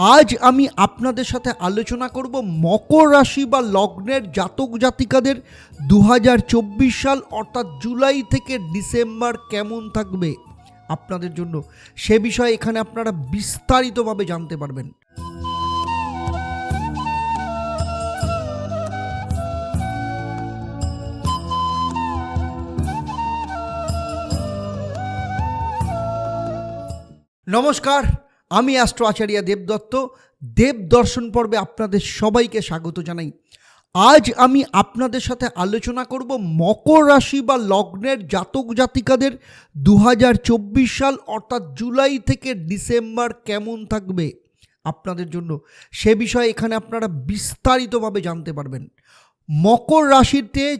আজ আমি আপনাদের সাথে আলোচনা করব মকর রাশি বা লগ্নের জাতক জাতিকাদের দু হাজার চব্বিশ সাল অর্থাৎ জুলাই থেকে ডিসেম্বর কেমন থাকবে আপনাদের জন্য। সে বিষয়ে এখানে আপনারা বিস্তারিতভাবে জানতে পারবেন। নমস্কার আমি অ্যাস্ট্রো আচার্য দেবদত্ত। দেব দর্শন পর্বে আপনাদের সবাইকে স্বাগত জানাই। আজ আমি আপনাদের সাথে আলোচনা করব মকর রাশি বা লগ্নের জাতক জাতিকাদের দু হাজার চব্বিশ সাল, অর্থাৎ জুলাই থেকে ডিসেম্বর কেমন থাকবে আপনাদের জন্য। সে বিষয়ে এখানে আপনারা বিস্তারিতভাবে জানতে পারবেন। মকর রাশিতে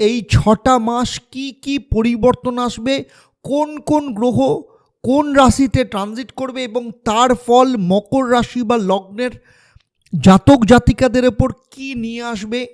এই ছটা মাস কি কি পরিবর্তন আসবে? কোন কোন গ্রহ কোন রাশিতে ট্রানজিট করবে এবং তার ফল মকর রাশি বা লগ্নের জাতক জাতিকাদের ওপর কি নিয়ে আসবে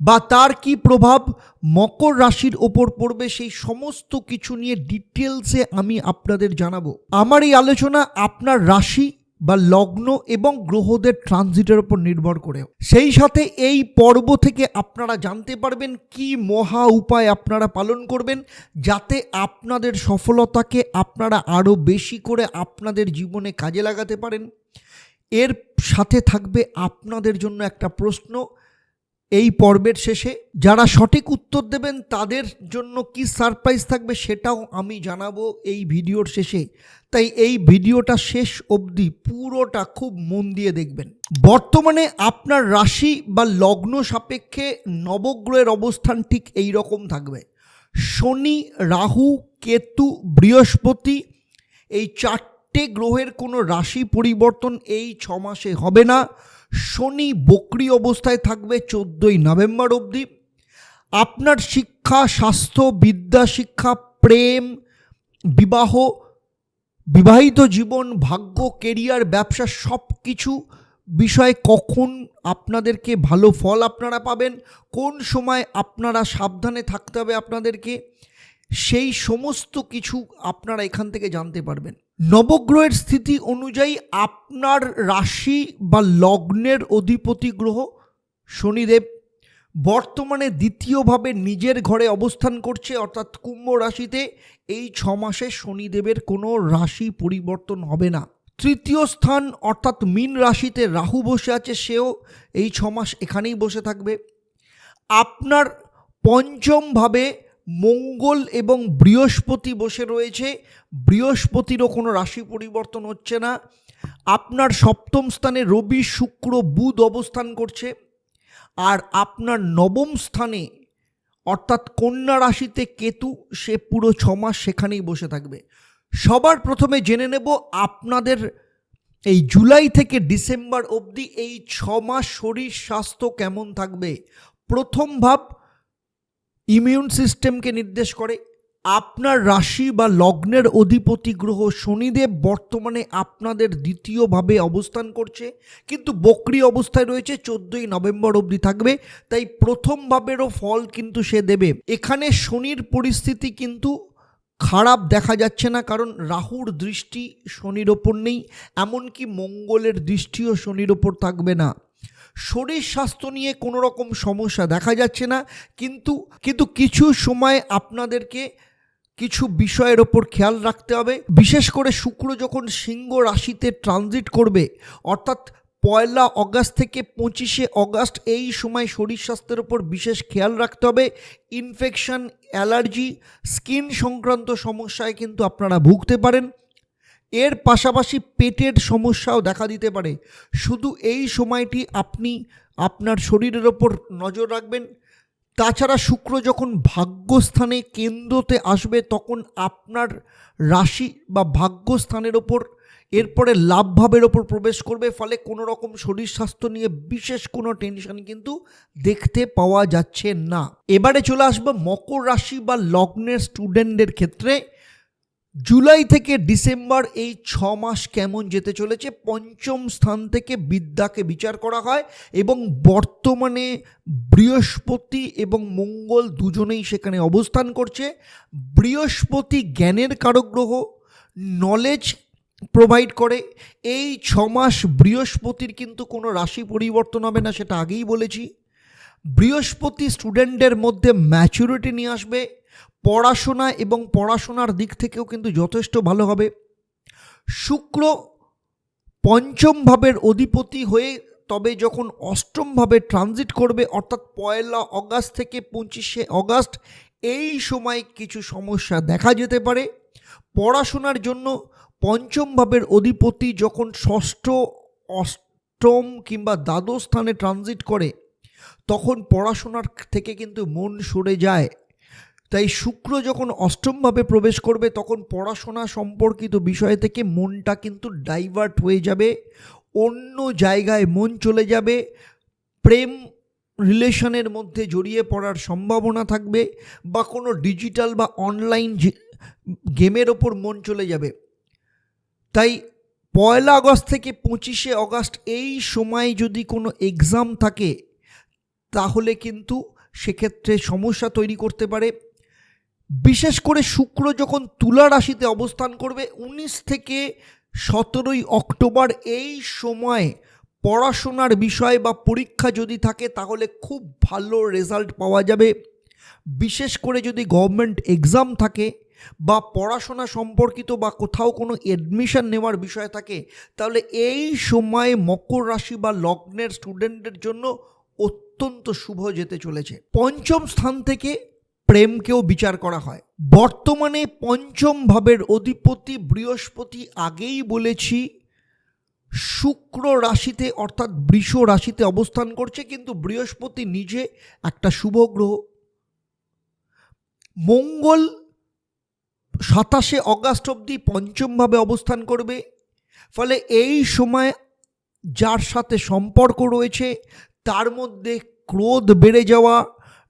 বা তার কি প্রভাব মকর রাশির ওপর পড়বে, সেই সমস্ত কিছু নিয়ে ডিটেলসে আমি আপনাদের জানাব। আমার এই আলোচনা আপনার রাশি বা লগ্ন এবং গ্রহদের ট্রানজিটের উপর নির্ভর করে সেই সাথে এই পর্ব থেকে আপনারা জানতে পারবেন কি মহা উপায় আপনারা পালন করবেন যাতে আপনাদের সফলতাকে আপনারা আরও বেশি করে আপনাদের জীবনে কাজে লাগাতে পারেন। এর সাথে থাকবে আপনাদের জন্য একটা প্রশ্ন এই পর্বের শেষে যারা সঠিক উত্তর দেবেন তাদের জন্য কি সারপ্রাইজ থাকবে সেটাও আমি জানাব এই ভিডিওর শেষে। তাই এই ভিডিওটা শেষ অবধি পুরোটা খুব মন দিয়ে দেখবেন। বর্তমানে আপনার রাশি বা লগ্ন সাপেক্ষে নবগ্রহের অবস্থান ঠিক এই রকম থাকবে। শনি, রাহু, কেতু, বৃহস্পতি এই চারটে গ্রহের কোনো রাশি পরিবর্তন এই ছ মাসে হবে না। শনি বক্রি অবস্থায় থাকবে চোদ্দোই নভেম্বর অবধি। আপনার শিক্ষা, স্বাস্থ্য, বিদ্যা, শিক্ষা, প্রেম, বিবাহ, বিবাহিত জীবন, ভাগ্য, কেরিয়ার, ব্যবসা সব কিছু বিষয়ে কখন আপনাদেরকে ভালো ফল আপনারা পাবেন, কোন সময় আপনারা সাবধানে থাকতে হবে আপনাদেরকে, সেই সমস্ত কিছু আপনারা এখান থেকে জানতে পারবেন। নবগ্রহের স্থিতি অনুযায়ী আপনার রাশি বা লগ্নের অধিপতি গ্রহ শনিদেব বর্তমানে দ্বিতীয়ভাবে নিজের ঘরে অবস্থান করছে, অর্থাৎ কুম্ভ রাশিতে এই ছ মাসে শনিদেবের কোনো রাশি পরিবর্তন হবে না। তৃতীয় স্থান, অর্থাৎ মীন রাশিতে রাহু বসে আছে, সেও এই ছ মাস এখানেই বসে থাকবে। আপনার পঞ্চমভাবে মঙ্গল এবং বৃহস্পতি বসে রয়েছে। বৃহস্পতিরও কোনো রাশি পরিবর্তন হচ্ছে না। আপনার সপ্তম স্থানে রবি, শুক্র, বুধ অবস্থান করছে। আর আপনার নবম স্থানে, অর্থাৎ কন্যা রাশিতে কেতু, সে পুরো ছমাস সেখানেই বসে থাকবে। সবার প্রথমে জেনে নেব আপনাদের এই জুলাই থেকে ডিসেম্বর অবধি এই ছ মাস শরীর, স্বাস্থ্য কেমন থাকবে। প্রথম ভাব ইমিউন সিস্টেমকে নির্দেশ করে। আপনার রাশি বা লগ্নের অধিপতি গ্রহ শনিদেব বর্তমানে আপনাদের দ্বিতীয়ভাবে অবস্থান করছে। কিন্তু বকরি অবস্থায় রয়েছে, চোদ্দই নভেম্বর অবধি থাকবে। তাই প্রথম ভাবেরও ফল কিন্তু সে দেবে। এখানে শনির পরিস্থিতি কিন্তু খারাপ দেখা যাচ্ছে না, কারণ রাহুর দৃষ্টি শনির ওপর নেই, এমনকি মঙ্গলের দৃষ্টিও শনির ওপর থাকবে না। শরীর স্বাস্থ্য নিয়ে কোনো রকম সমস্যা দেখা যাচ্ছে না, কিন্তু কিন্তু কিছু সময় আপনাদেরকে কিছু বিষয়ের ওপর খেয়াল রাখতে হবে। বিশেষ করে শুক্র যখন সিংহ রাশিতে ট্রানজিট করবে, অর্থাৎ পয়লা অগাস্ট থেকে পঁচিশে অগাস্ট এই সময় শরীর স্বাস্থ্যের ওপর বিশেষ খেয়াল রাখতে হবে। ইনফেকশন অ্যালার্জি স্কিন সংক্রান্ত সমস্যায় কিন্তু আপনারা ভুগতে পারেন। এর পাশাপাশি পেটের সমস্যাও দেখা দিতে পারে। শুধু এই সময়টি আপনি আপনার শরীরের ওপর নজর রাখবেন। তাছাড়া শুক্র যখন ভাগ্যস্থানে কেন্দ্রতে আসবে, তখন আপনার রাশি বা ভাগ্যস্থানের ওপর, এরপরে লাভভাবের ওপর প্রবেশ করবে। ফলে কোনো রকম শরীর স্বাস্থ্য নিয়ে বিশেষ কোনো টেনশন কিন্তু দেখতে পাওয়া যাচ্ছে না। এবারে চলে আসব মকর রাশি বা লগ্নের স্টুডেন্টদের ক্ষেত্রে। জুলাই থেকে ডিসেম্বর এই ছ মাস কেমন যেতে চলেছে? পঞ্চম স্থান থেকে বিদ্যাকে বিচার করা হয় এবং বর্তমানে বৃহস্পতি এবং মঙ্গল দুজনেই সেখানে অবস্থান করছে। বৃহস্পতি জ্ঞানের কারগ্রহ নলেজ প্রোভাইড করে। এই ছ মাস বৃহস্পতির কিন্তু কোনো রাশি পরিবর্তন হবে না, সেটা আগেই বলেছি। বৃহস্পতি স্টুডেন্টদের মধ্যে ম্যাচুরিটি নিয়ে আসবে। পড়াশোনা এবং পড়াশোনার দিক থেকেও কিন্তু যথেষ্ট ভালো হবে। শুক্র পঞ্চম ভাবের অধিপতি হয়ে তবে যখন অষ্টম ভাবে ট্রানজিট করবে, অর্থাৎ পয়লা অগাস্ট থেকে পঁচিশে অগাস্ট, এই সময় কিছু সমস্যা দেখা যেতে পারে। পড়াশোনার জন্য পঞ্চম ভাবের অধিপতি যখন ষষ্ঠ, অষ্টম কিংবা দ্বাদশ স্থানে ট্রানজিট করে, তখন পড়াশোনার থেকে কিন্তু মন সরে যায়। তাই শুক্র যখন অষ্টমভাবে প্রবেশ করবে, তখন পড়াশোনা সম্পর্কিত বিষয় থেকে মনটা কিন্তু ডাইভার্ট হয়ে যাবে, অন্য জায়গায় মন চলে যাবে, প্রেম রিলেশনের মধ্যে জড়িয়ে পড়ার সম্ভাবনা থাকবে বা কোনো ডিজিটাল বা অনলাইন গেমের ওপর মন চলে যাবে। তাই পয়লা আগস্ট থেকে পঁচিশে আগস্ট এই সময় যদি কোনো এক্সাম থাকে, তাহলে কিন্তু সেক্ষেত্রে সমস্যা তৈরি করতে পারে। বিশেষ করে শুক্র যখন তুলা রাশিতে অবস্থান করবে, উনিশ থেকে সতেরোই অক্টোবর এই সময় পড়াশোনার বিষয় বা পরীক্ষা যদি থাকে, তাহলে খুব ভালো রেজাল্ট পাওয়া যাবে। বিশেষ করে যদি গভর্নমেন্ট এক্সাম থাকে বা পড়াশোনা সম্পর্কিত বা কোথাও কোনো অ্যাডমিশন নেওয়ার বিষয় থাকে, তাহলে এই সময়ে মকর রাশি বা লগ্নের স্টুডেন্টদের জন্য অত্যন্ত শুভ যেতে চলেছে। পঞ্চম স্থান থেকে প্রেমকেও বিচার করা হয়। বর্তমানে পঞ্চম ভাবের অধিপতি বৃহস্পতি আগেই বলেছি, শুক্র রাশিতে অর্থাৎ বৃষ রাশিতে অবস্থান করছে, কিন্তু বৃহস্পতি নিজে একটা শুভ গ্রহ। মঙ্গল সাতাশে অগাস্ট অবধি পঞ্চমভাবে অবস্থান করবে। ফলে এই সময় যার সাথে সম্পর্ক রয়েছে, তার মধ্যে ক্রোধ বেড়ে যাওয়া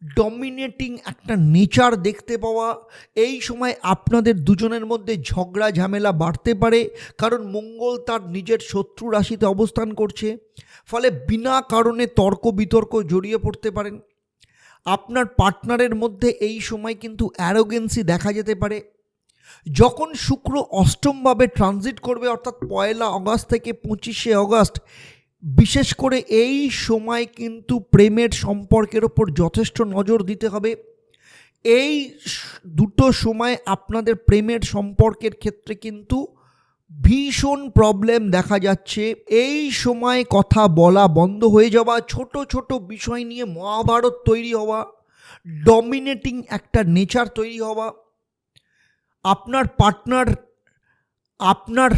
ডমিনেটিং একটা নেচার দেখতে পাওয়া, এই সময় আপনাদের দুজনের মধ্যে ঝগড়া, ঝামেলা বাড়তে পারে, কারণ মঙ্গল তার নিজের শত্রু রাশিতে অবস্থান করছে, ফলে বিনা কারণে তর্ক বিতর্ক জড়িয়ে পড়তে পারেন। আপনার পার্টনারের মধ্যে এই সময় কিন্তু অ্যারোগেন্সি দেখা যেতে পারে। যখন শুক্র অষ্টমভাবে ট্রানজিট করবে, অর্থাৎ পয়লা অগাস্ট থেকে পঁচিশে অগাস্ট বিশেষ করে এই সময় কিন্তু প্রেমের সম্পর্কের ওপর যথেষ্ট নজর দিতে হবে। এই দুটো সময় আপনাদের প্রেমের সম্পর্কের ক্ষেত্রে কিন্তু ভীষণ প্রবলেম দেখা যাচ্ছে। এই সময় কথা বলা বন্ধ হয়ে যাওয়া, ছোট ছোট বিষয় নিয়ে মহাভারত তৈরি হওয়া ডমিনেটিং একটা নেচার তৈরি হওয়া, আপনার পার্টনার আপনার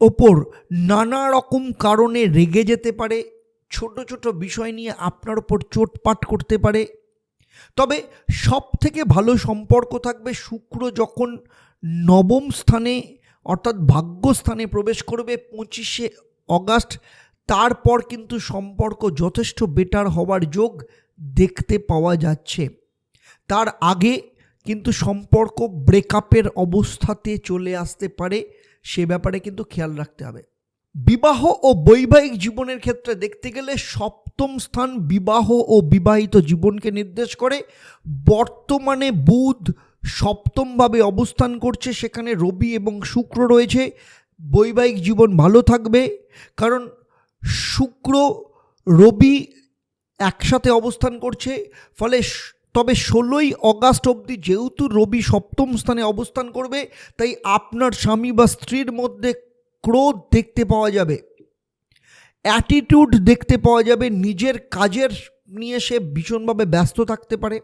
ওপর নানা রকম কারণে রেগে যেতে পারে, ছোট ছোট বিষয় নিয়ে আপনার ওপর চোটপাট করতে পারে। তবে সব থেকে ভালো সম্পর্ক থাকবে শুক্র যখন নবম স্থানে অর্থাৎ ভাগ্যস্থানে প্রবেশ করবে পঁচিশে অগাস্ট। তারপর কিন্তু সম্পর্ক যথেষ্ট বেটার হওয়ার যোগ দেখতে পাওয়া যাচ্ছে। তার আগে কিন্তু সম্পর্ক ব্রেকআপের অবস্থাতে চলে আসতে পারে। সে ব্যাপারে কিন্তু খেয়াল রাখতে হবে। বিবাহ ও বৈবাহিক জীবনের ক্ষেত্রে দেখতে গেলে সপ্তম স্থান বিবাহ ও বিবাহিত জীবনকে নির্দেশ করে। বর্তমানে বুধ সপ্তমভাবে অবস্থান করছে, সেখানে রবি এবং শুক্র রয়েছে। বৈবাহিক জীবন ভালো থাকবে, কারণ শুক্র রবি একসাথে অবস্থান করছে, ফলে তবে ষোলোই অগাস্ট অবধি যেহেতু রবি সপ্তম স্থানে অবস্থান করবে, তাই আপনার স্বামী বা স্ত্রীর মধ্যে ক্রোধ দেখতে পাওয়া যাবে। অ্যাটিটিউড দেখতে পাওয়া যাবে। নিজের কাজের নিয়ে সে ভীষণভাবে ব্যস্ত থাকতে পারে।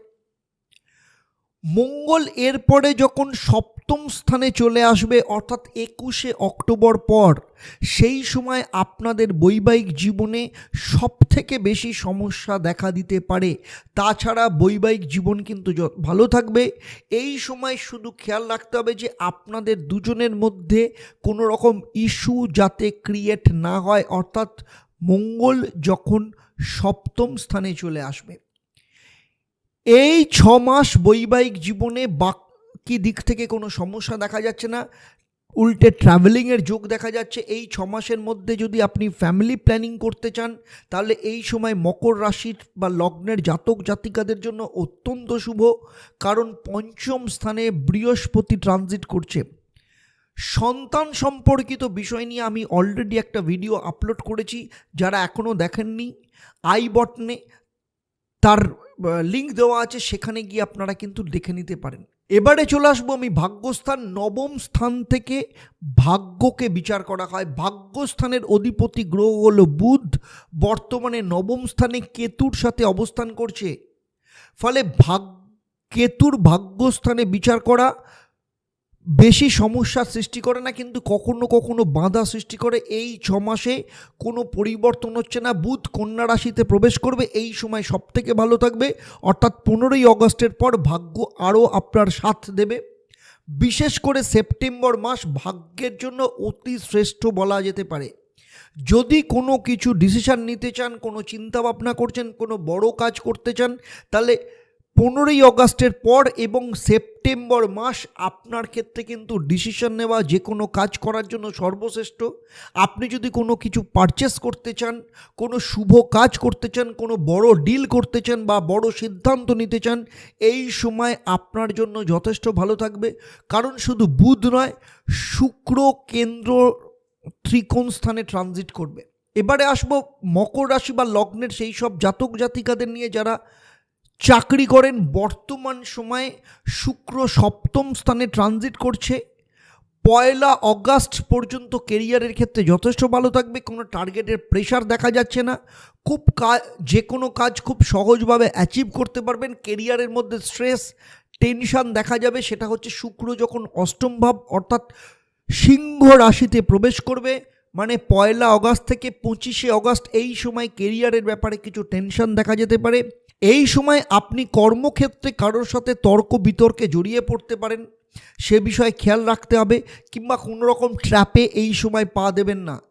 মঙ্গল এরপরে যখন সপ্তম স্থানে চলে আসবে, অর্থাৎ একুশে অক্টোবর পর, সেই সময় আপনাদের বৈবাহিক জীবনে সব থেকে বেশি সমস্যা দেখা দিতে পারে। তাছাড়া বৈবাহিক জীবন কিন্তু ভালো থাকবে। এই সময় শুধু খেয়াল রাখতে হবে যে আপনাদের দুজনের মধ্যে কোনো রকম ইস্যু যাতে ক্রিয়েট না হয়, অর্থাৎ মঙ্গল যখন সপ্তম স্থানে চলে আসবে। এই ছ মাস বৈবাহিক জীবনে বাকি দিক থেকে কোনো সমস্যা দেখা যাচ্ছে না। উল্টে ট্রাভেলিংয়ের যোগ দেখা যাচ্ছে। এই ছ মাসের মধ্যে যদি আপনি ফ্যামিলি প্ল্যানিং করতে চান, তাহলে এই সময় মকর রাশির বা লগ্নের জাতক জাতিকাদের জন্য অত্যন্ত শুভ। কারণ পঞ্চম স্থানে বৃহস্পতি ট্রানজিট করছে। সন্তান সম্পর্কিত বিষয় নিয়ে আমি অলরেডি একটা ভিডিও আপলোড করেছি। যারা এখনও দেখেননি, আই বটনে তার লিঙ্ক দেওয়া আছে, সেখানে গিয়ে আপনারা কিন্তু দেখে নিতে পারেন। এবারে চলে আসব আমি ভাগ্যস্থান, নবম স্থান থেকে ভাগ্যকে বিচার করা হয়। ভাগ্যস্থানের অধিপতি গ্রহ হল বুধ। বর্তমানে নবম স্থানে কেতুর সাথে অবস্থান করছে। ফলে ভাগ, কেতুর ভাগ্যস্থানে বিচার করা বেশি সমস্যার সৃষ্টি করে না, কিন্তু কখনো কখনো বাধা সৃষ্টি করে। এই ছ মাসে কোনো পরিবর্তন হচ্ছে না। বুধ কন্যা রাশিতে প্রবেশ করবে, এই সময় সব থেকে ভালো থাকবে। অর্থাৎ পনেরোই অগস্টের পর ভাগ্য আরও আপনার সাথ দেবে। বিশেষ করে সেপ্টেম্বর মাস ভাগ্যের জন্য অতি শ্রেষ্ঠ বলা যেতে পারে। যদি কোনো কিছু ডিসিশন নিতে চান, কোনো চিন্তা ভাবনা করছেন, কোনো বড় কাজ করতে চান, তাহলে পনেরোই অগাস্টের পর এবং সেপ্টেম্বর মাস আপনার ক্ষেত্রে কিন্তু ডিসিশন নেওয়া, যে কোনো কাজ করার জন্য সর্বশ্রেষ্ঠ। আপনি যদি কোনো কিছু পারচেস করতে চান, কোনো শুভ কাজ করতে চান, কোনো বড় ডিল করতে চান বা বড় সিদ্ধান্ত নিতে চান, এই সময় আপনার জন্য যথেষ্ট ভালো থাকবে। কারণ শুধু বুধ নয়, শুক্র কেন্দ্র ত্রিকোণ স্থানে ট্রানজিট করবে। এবারে আসব মকর রাশি বা লগ্নের সেই সব জাতক জাতিকাদের নিয়ে যারা চাকরি করেন, বর্তমান সময়ে শুক্র সপ্তম স্থানে ট্রানজিট করছে। পয়লা অগাস্ট পর্যন্ত কেরিয়ারের ক্ষেত্রে যথেষ্ট ভালো থাকবে, কোনো টার্গেটের প্রেশার দেখা যাচ্ছে না। খুব কাজ যে কোনো কাজ খুব সহজভাবে অ্যাচিভ করতে পারবেন কেরিয়ারের মধ্যে স্ট্রেস টেনশান দেখা যাবে, সেটা হচ্ছে শুক্র যখন অষ্টম ভাব, অর্থাৎ সিংহ রাশিতে প্রবেশ করবে মানে পয়লা অগাস্ট থেকে পঁচিশে অগাস্ট এই সময় কেরিয়ারের ব্যাপারে কিছু টেনশন দেখা যেতে পারে। এই সময় আপনি কর্মক্ষেত্রে কারোর সাথে তর্ক বিতর্কে জড়িয়ে পড়তে পারেন, সে বিষয়ে খেয়াল রাখতে হবে, কিংবা কোনো রকম ট্র্যাপে এই সময় পা দেবেন না।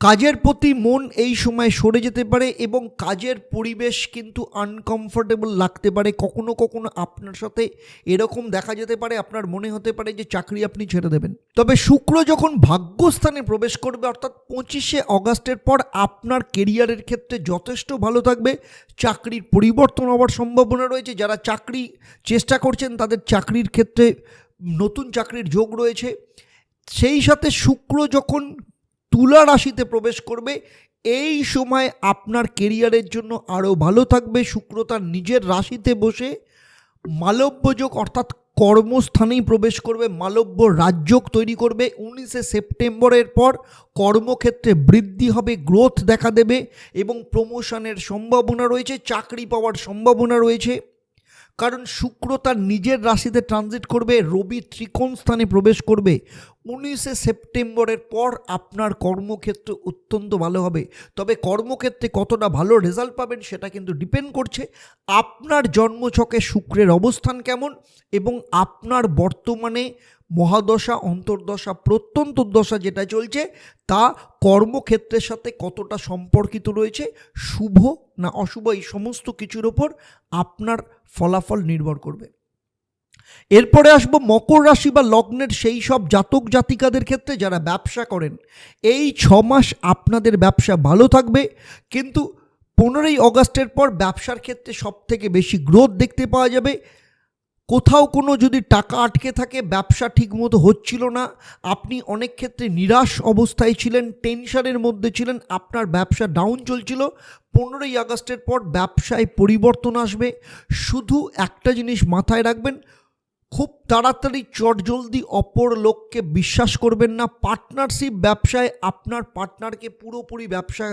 কাজের প্রতি মন এই সময় সরে যেতে পারে এবং কাজের পরিবেশ কিন্তু আনকমফোর্টেবল লাগতে পারে। কখনো কখনো আপনার সাথে এরকম দেখা যেতে পারে, আপনার মনে হতে পারে যে চাকরি আপনি ছেড়ে দেবেন। তবে শুক্র যখন ভাগ্যস্থানে প্রবেশ করবে, অর্থাৎ পঁচিশে অগাস্টের পর আপনার কেরিয়ারের ক্ষেত্রে যথেষ্ট ভালো থাকবে। চাকরির পরিবর্তন হওয়ার সম্ভাবনা রয়েছে। যারা চাকরি চেষ্টা করছেন, তাদের চাকরির ক্ষেত্রে নতুন চাকরির যোগ রয়েছে। সেই সাথে শুক্র যখন তুলা রাশিতে প্রবেশ করবে। এই সময় আপনার কেরিয়ারের জন্য আরও ভালো থাকবে। শুক্র তার নিজের রাশিতে বসে মালব্যযোগ অর্থাৎ কর্মস্থানেই প্রবেশ করবে। মালব্য রাজযোগ তৈরি করবে। উনিশে সেপ্টেম্বরের পর কর্মক্ষেত্রে বৃদ্ধি হবে গ্রোথ দেখা দেবে এবং প্রমোশনের সম্ভাবনা রয়েছে, চাকরি পাওয়ার সম্ভাবনা রয়েছে। কারণ শুক্র তার নিজের রাশিতে ট্রানজিট করবে, রবি ত্রিকোণ স্থানে প্রবেশ করবে। উনিশে সেপ্টেম্বরের পর আপনার কর্মক্ষেত্র অত্যন্ত ভালো হবে। তবে কর্মক্ষেত্রে কতটা ভালো রেজাল্ট পাবেন সেটা কিন্তু ডিপেন্ড করছে আপনার জন্মছকে শুক্রের অবস্থান কেমন এবং আপনার বর্তমানে মহাদশা, অন্তর্দশা প্রত্যন্ত দশা যেটা চলছে, তা কর্মক্ষেত্রের সাথে কতটা সম্পর্কিত রয়েছে, শুভ না অশুভ, এই সমস্ত কিছুর ওপর আপনার ফলাফল নির্ভর করবে। এরপরে আসব মকর রাশি বা লগ্নের সেই সব জাতক জাতিকাদের ক্ষেত্রে যারা ব্যবসা করেন, এই ছ মাস আপনাদের ব্যবসা ভালো থাকবে, কিন্তু পনেরোই অগাস্টের পর ব্যবসার ক্ষেত্রে সব থেকে বেশি গ্রোথ দেখতে পাওয়া যাবে কোথাও কোনো যদি টাকা আটকে থাকে, ব্যবসা ঠিকমতো হচ্ছিল না, আপনি অনেক ক্ষেত্রে নিরাশ অবস্থায় ছিলেন, টেনশনের মধ্যে ছিলেন, আপনার ব্যবসা ডাউন চলছিল, পনেরোই আগস্টের পর ব্যবসায় পরিবর্তন আসবে, শুধু একটা জিনিস মাথায় রাখবেন, খুব তাড়াতাড়ি চটজলদি অপর লোককে বিশ্বাস করবেন না পার্টনারশিপ ব্যবসায় আপনার পার্টনারকে পুরোপুরি ব্যবসা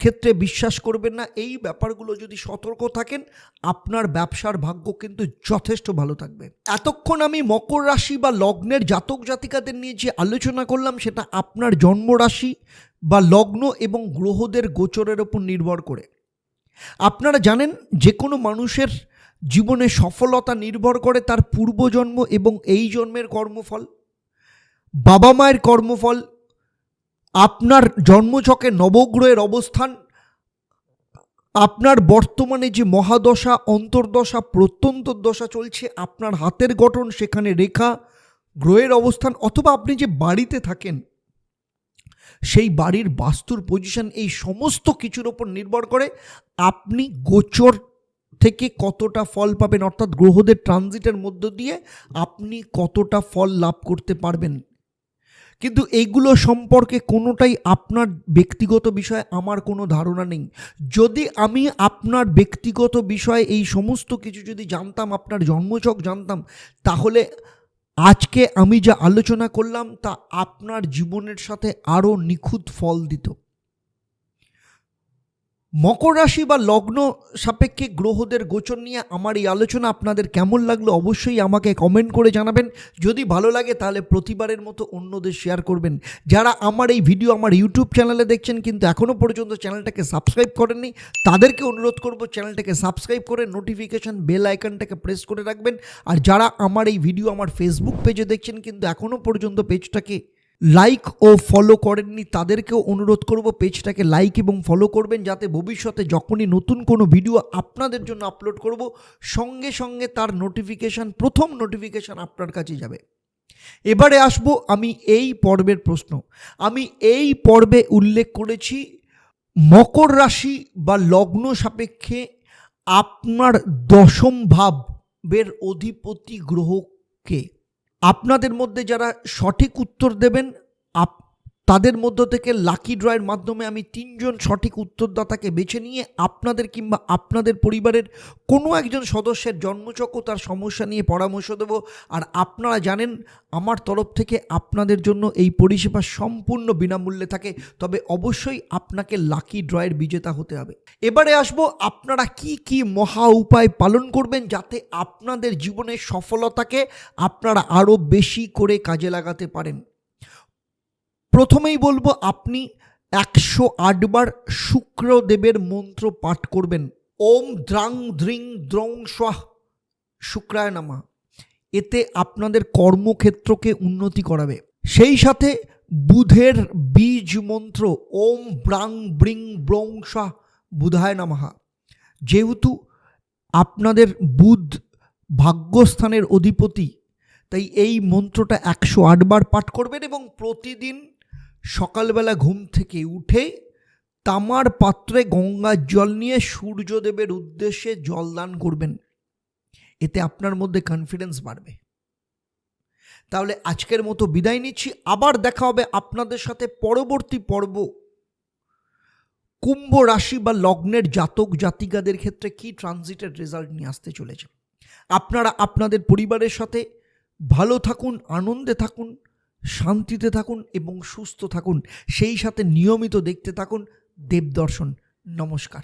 ক্ষেত্রে বিশ্বাস করবেন না, এই ব্যাপারগুলো যদি সতর্ক থাকেন, আপনার ব্যবসার ভাগ্য কিন্তু যথেষ্ট ভালো থাকবে। এতক্ষণ আমি মকর রাশি বা লগ্নের জাতক জাতিকাদের নিয়ে যে আলোচনা করলাম, সেটা আপনার জন্ম রাশি বা লগ্ন এবং গ্রহদের গোচরের ওপর নির্ভর করে। আপনারা জানেন যে কোনো মানুষের জীবনে সফলতা নির্ভর করে তার পূর্বজন্ম এবং এই জন্মের কর্মফল, বাবা মায়ের কর্মফল আপনার জন্মছকে নবগ্রহের অবস্থান, আপনার বর্তমানে যে মহাদশা, অন্তর্দশা প্রত্যন্ত দশা চলছে, আপনার হাতের গঠন সেখানে রেখা, গ্রহের অবস্থান, অথবা আপনি যে বাড়িতে থাকেন, সেই বাড়ির বাস্তুর পজিশন এই সমস্ত কিছুর ওপর নির্ভর করে আপনি গোচর থেকে কতটা ফল পাবেন, অর্থাৎ গ্রহদের ট্রানজিটের মধ্য দিয়ে আপনি কতটা ফল লাভ করতে পারবেন। কিন্তু এইগুলো সম্পর্কে কোনোটাই আপনার ব্যক্তিগত বিষয়ে আমার কোনো ধারণা নেই। যদি আমি আপনার ব্যক্তিগত বিষয়ে এই সমস্ত কিছু যদি জানতাম, আপনার জন্মচক জানতাম, তাহলে আজকে আমি যা আলোচনা করলাম, তা আপনার জীবনের সাথে আরও নিখুঁত ফল দিত। মকর রাশি বা লগ্ন সাপেক্ষে গ্রহদের গোচর নিয়ে আমার এই আলোচনা আপনাদের কেমন লাগল অবশ্যই আমাকে কমেন্ট করে জানাবেন। যদি ভালো লাগে তাহলে প্রতিবারের মতো অন্যদের শেয়ার করবেন। যারা আমার এই ভিডিও আমার ইউটিউব চ্যানেলে দেখছেন কিন্তু এখনও পর্যন্ত চ্যানেলটাকে সাবস্ক্রাইব করেননি, তাদেরকে অনুরোধ করব চ্যানেলটাকে সাবস্ক্রাইব করে নোটিফিকেশন বেল আইকনটাকে প্রেস করে রাখবেন। আর যারা আমার এই ভিডিও আমার ফেসবুক পেজে দেখছেন কিন্তু এখনও পর্যন্ত পেজটাকে লাইক ও ফলো করেননি, তাদেরকেও অনুরোধ করব পেজটাকে লাইক এবং ফলো করবেন, যাতে ভবিষ্যতে যখনই নতুন কোনো ভিডিও আপনাদের জন্য আপলোড করব, সঙ্গে সঙ্গে তার নোটিফিকেশান প্রথম নোটিফিকেশান আপনার কাছে যাবে। এবারে আসব আমি এই পর্বের প্রশ্ন। আমি এই পর্বে উল্লেখ করেছি, মকর রাশি বা লগ্ন সাপেক্ষে আপনার দশম ভাবের অধিপতি গ্রহকে আপনাদের মধ্যে যারা সঠিক উত্তর দেবেন আপ তাদের মধ্য থেকে লাকি ড্রয়ের মাধ্যমে আমি তিনজন সঠিক উত্তরদাতাকে বেছে নিয়ে আপনাদের কিংবা আপনাদের পরিবারের কোনো একজন সদস্যের জন্মচক ও তার সমস্যা নিয়ে পরামর্শ দেব। আর আপনারা জানেন, আমার তরফ থেকে আপনাদের জন্য এই পরিষেবা সম্পূর্ণ বিনামূল্যে থাকে। তবে অবশ্যই আপনাকে লাকি ড্রয়ের বিজেতা হতে হবে। এবারে আসব, আপনারা কি কি মহা উপায় পালন করবেন যাতে আপনাদের জীবনের সফলতাকে আপনারা আরও বেশি করে কাজে লাগাতে পারেন? প্রথমেই বলব, আপনি একশো আটবার শুক্রদেবের মন্ত্র পাঠ করবেন। ওম দ্রাং দ্রিং দ্রং স্বাহ শুক্রায় নামা। এতে আপনাদের কর্মক্ষেত্রকে উন্নতি করাবে। সেই সাথে বুধের বীজ মন্ত্র, ওম ব্রাং ব্রিং ব্রং স্বাহ বুধায় নামাহা যেহেতু আপনাদের বুধ ভাগ্যস্থানের অধিপতি, তাই এই মন্ত্রটা একশো আটবার পাঠ করবেন এবং প্রতিদিন সকালবেলা ঘুম থেকে উঠে তামার পাত্রে গঙ্গার জল নিয়ে সূর্যদেবের উদ্দেশ্যে জলদান করবেন। এতে আপনার মধ্যে কনফিডেন্স বাড়বে। তাহলে আজকের মতো বিদায় নিচ্ছি। আবার দেখা হবে আপনাদের সাথে পরবর্তী পর্ব। কুম্ভ রাশি বা লগ্নের জাতক জাতিকাদের ক্ষেত্রে কি ট্রানজিটের রেজাল্ট নিয়ে আসতে চলেছে। আপনারা আপনাদের পরিবারের সাথে ভালো থাকুন, আনন্দে থাকুন। শান্তিতে থাকুন এবং সুস্থ থাকুন। সেই সাথে নিয়মিত দেখতে থাকুন। দেবদর্শন নমস্কার।